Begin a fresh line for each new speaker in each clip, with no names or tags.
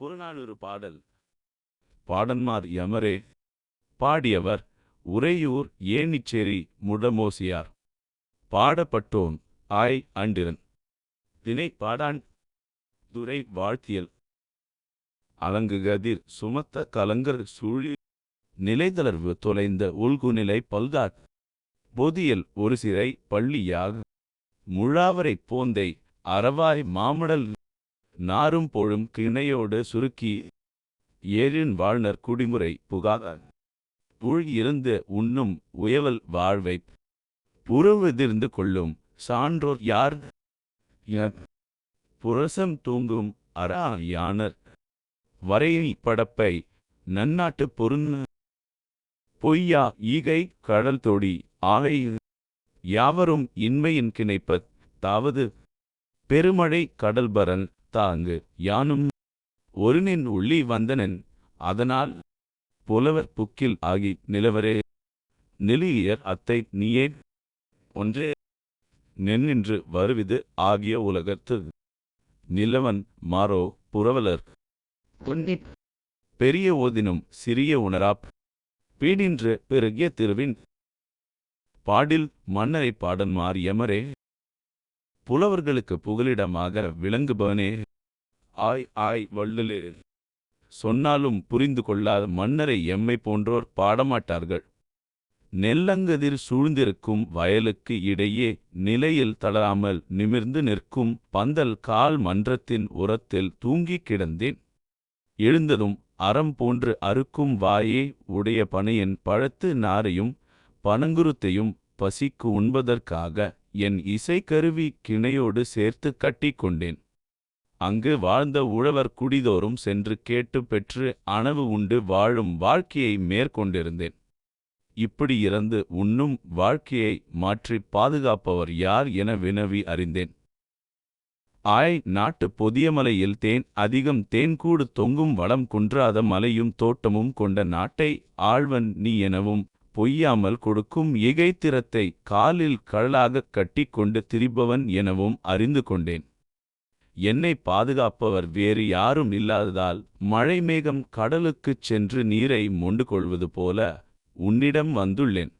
புறநானூறு பாடல். பாடன்மார் யமரே பாடியவர் உறையூர் ஏணிச்சேரி முடமோசியார். பாடப்பட்டோன் ஆய் அண்டிரன் தினை பாடான் துரை வாழ்த்தியல். அலங்குகதிர் சுமத்த கலங்கர் சூழி நிலைதளர்வு தொலைந்த உள்குநிலை பல்காட் பொதியல் ஒரு சிறை பள்ளியாக முழாவரை போந்தை அறவாய் மாமடல் நாரும் போழும் கிணையோடு சுருக்கி ஏழின் வாழ்நர் குடிமுறை புகாத உள் இருந்து உண்ணும் உயவல் வாழ்வை புறவெதிர்ந்து கொள்ளும் சான்றோர் யார்? புரசம் தூங்கும் அரா யானர்? வரையை படப்பை நன்னாட்டு பொருந்த பொய்யா ஈகை கடல் தொடி ஆகை? யாவரும் இன்மையின் கிணைப்பத் தாவது? பெருமழை கடல்பரன் தாங்கு. யானும் ஒருனின் உள்ளி வந்தனன் அதனால் புலவர் புக்கில் ஆகி நிலவரே. நிலியர் அத்தை நீயே ஒன்றே. நென்னின்று வருவிது ஆகிய உலகத்து. நிலவன் மாறோ புரவலர். பெரிய ஓதினும் சிறிய உணராப். பீடின்று பெருகிய திருவின். பாடில் மன்னரை பாடன்மார் யமரே புலவர்களுக்கு புகலிடமாக விளங்குபவனே. ஆய் ஆய் வள்ளலே சொன்னாலும் புரிந்து கொள்ளாத மன்னரை எம்மை போன்றோர் பாடமாட்டார்கள். நெல்லங்கதிர் சூழ்ந்திருக்கும் வயலுக்கு இடையே நிலையில் தளராமல் நிமிர்ந்து நிற்கும் பந்தல் கால் மன்றத்தின் உரத்தில் தூங்கிக் கிடந்தேன். எழுந்ததும் அறம் போன்று அறுக்கும் வாயே உடைய பனையன் பழத்து நாரையும் பனங்குருத்தையும் பசிக்கு உண்பதற்காக என் இசைக்கருவி கிணையோடு சேர்த்து கட்டிக் கொண்டேன். அங்கு வாழ்ந்த உழவர் குடிதோறும் சென்று கேட்டு பெற்று அணவு உண்டு வாழும் வாழ்க்கையை மேற்கொண்டிருந்தேன். இப்படி இறந்து உண்ணும் வாழ்க்கையை மாற்றிப் பாதுகாப்பவர் யார் என வினவி அறிந்தேன். ஆய் நாட்டு பொதியமலையில் தேன் அதிகம் தேன்கூடு தொங்கும் வளம் குன்றாத மலையும் தோட்டமும் கொண்ட நாட்டை ஆழ்வன் நீ எனவும் பொய்யாமல் கொடுக்கும் இகைத்திறத்தை காலில் கழலாகக் கட்டிக்கொண்டு திரிபவன் எனவும் அறிந்து கொண்டேன். என்னை பாதுகாப்பவர் வேறு யாரும் இல்லாததால் மழை மேகம் கடலுக்குச் சென்று நீரை மொண்டு கொள்வது போல உன்னிடம் வந்துள்ளேன்.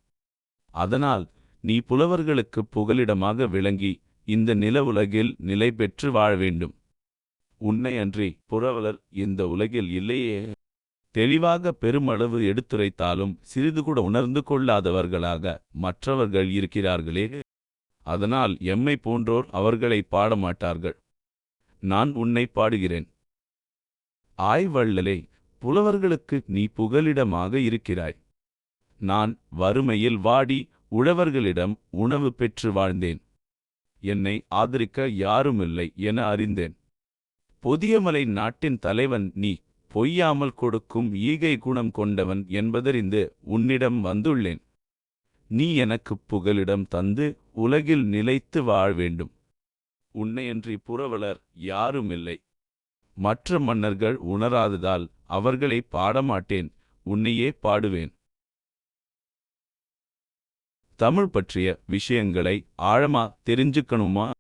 அதனால் நீ புலவர்களுக்குப் புகலிடமாக விளங்கி இந்த நில உலகில் நிலை பெற்று வாழ வேண்டும். உன்னை அன்றி புரவலர் இந்த உலகில் இல்லையே. தெளிவாக பெருமளவு எடுத்துரைத்தாலும் சிறிது கூட உணர்ந்து கொள்ளாதவர்களாக மற்றவர்கள் இருக்கிறார்களே. அதனால் எம்மை போன்றோர் அவர்களை பாடமாட்டார்கள். நான் உன்னை பாடுகிறேன். ஆய்வள்ளலே புலவர்களுக்கு நீ புகலிடமாக இருக்கிறாய். நான் வறுமையில் வாடி உழவர்களிடம் உணவு பெற்று வாழ்ந்தேன். என்னை ஆதரிக்க யாருமில்லை என அறிந்தேன். பொதியமலை நாட்டின் தலைவன் நீ பொய்யாமல் கொடுக்கும் ஈகை குணம் கொண்டவன் என்பதறிந்து உன்னிடம் வந்துள்ளேன். நீ எனக்குப் புகலிடம் தந்து உலகில் நிலைத்து வாழ வேண்டும். உன்னையன்றி புரவலர் யாருமில்லை. மற்ற மன்னர்கள் உணராததால் அவர்களை பாடமாட்டேன் உன்னையே பாடுவேன். தமிழ் பற்றிய விஷயங்களை ஆழமா தெரிஞ்சுக்கணுமா?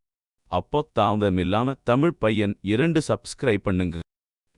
அப்போ தாமதமில்லாம தமிழ் பையன் இரண்டு சப்ஸ்கிரைப் பண்ணுங்க.